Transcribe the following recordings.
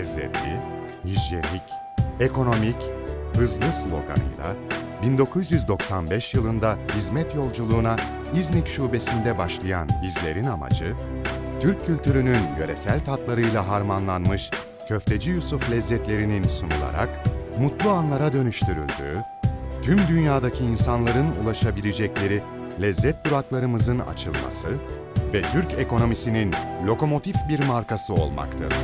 lezzetli, hijyenik, ekonomik, hızlı sloganıyla 1995 yılında hizmet yolculuğuna İznik Şubesi'nde başlayan bizlerin amacı, Türk kültürünün yöresel tatlarıyla harmanlanmış Köfteci Yusuf lezzetlerinin sunularak mutlu anlara dönüştürüldüğü, tüm dünyadaki insanların ulaşabilecekleri lezzet duraklarımızın açılması ve Türk ekonomisinin lokomotif bir markası olmaktır.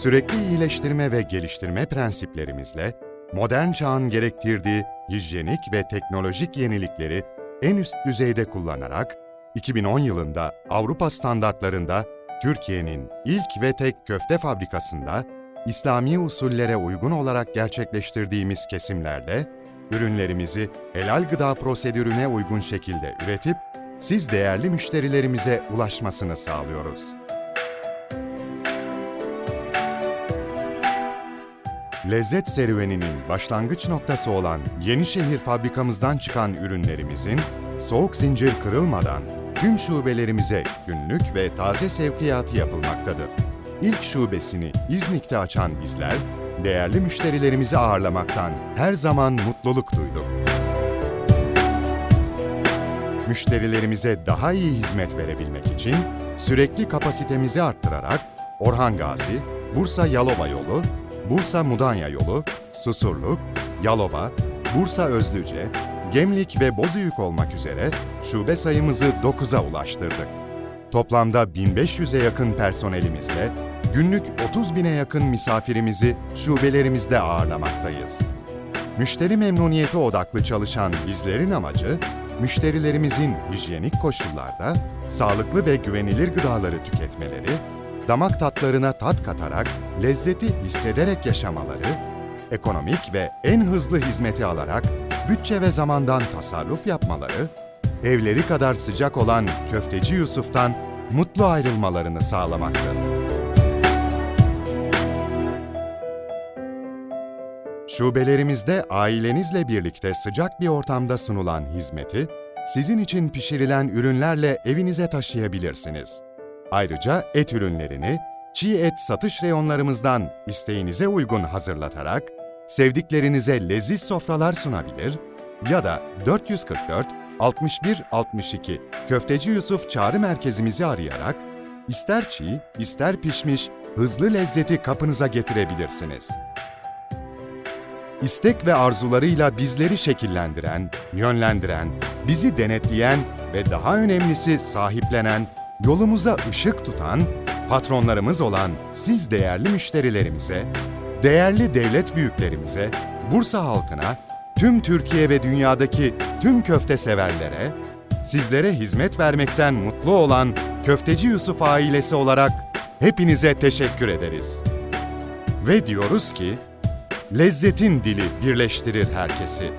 Sürekli iyileştirme ve geliştirme prensiplerimizle modern çağın gerektirdiği hijyenik ve teknolojik yenilikleri en üst düzeyde kullanarak 2010 yılında Avrupa standartlarında Türkiye'nin ilk ve tek köfte fabrikasında İslami usullere uygun olarak gerçekleştirdiğimiz kesimlerle ürünlerimizi helal gıda prosedürüne uygun şekilde üretip siz değerli müşterilerimize ulaşmasını sağlıyoruz. Lezzet serüveninin başlangıç noktası olan Yenişehir fabrikamızdan çıkan ürünlerimizin soğuk zincir kırılmadan tüm şubelerimize günlük ve taze sevkiyatı yapılmaktadır. İlk şubesini İznik'te açan bizler, değerli müşterilerimizi ağırlamaktan her zaman mutluluk duyduk. Müşterilerimize daha iyi hizmet verebilmek için sürekli kapasitemizi arttırarak Orhan Gazi, Bursa Yalova yolu, Bursa Mudanya yolu, Susurluk, Yalova, Bursa Özlüce, Gemlik ve Bozüyük olmak üzere şube sayımızı 9'a ulaştırdık. Toplamda 1500'e yakın personelimizle günlük 30 bine yakın misafirimizi şubelerimizde ağırlamaktayız. Müşteri memnuniyeti odaklı çalışan bizlerin amacı, müşterilerimizin hijyenik koşullarda sağlıklı ve güvenilir gıdaları tüketmeleri, damak tatlarına tat katarak lezzeti hissederek yaşamaları, ekonomik ve en hızlı hizmeti alarak bütçe ve zamandan tasarruf yapmaları, evleri kadar sıcak olan Köfteci Yusuf'tan mutlu ayrılmalarını sağlamaktır. Şubelerimizde ailenizle birlikte sıcak bir ortamda sunulan hizmeti, sizin için pişirilen ürünlerle evinize taşıyabilirsiniz. Ayrıca et ürünlerini çiğ et satış reyonlarımızdan isteğinize uygun hazırlatarak sevdiklerinize leziz sofralar sunabilir ya da 444 61 62 Köfteci Yusuf Çağrı Merkezimizi arayarak ister çiğ, ister pişmiş hızlı lezzeti kapınıza getirebilirsiniz. İstek ve arzularıyla bizleri şekillendiren, yönlendiren, bizi denetleyen ve daha önemlisi sahiplenen, yolumuza ışık tutan, patronlarımız olan siz değerli müşterilerimize, değerli devlet büyüklerimize, Bursa halkına, tüm Türkiye ve dünyadaki tüm köfte severlere, sizlere hizmet vermekten mutlu olan Köfteci Yusuf ailesi olarak hepinize teşekkür ederiz. Ve diyoruz ki, Lezzetin dili birleştirir herkesi.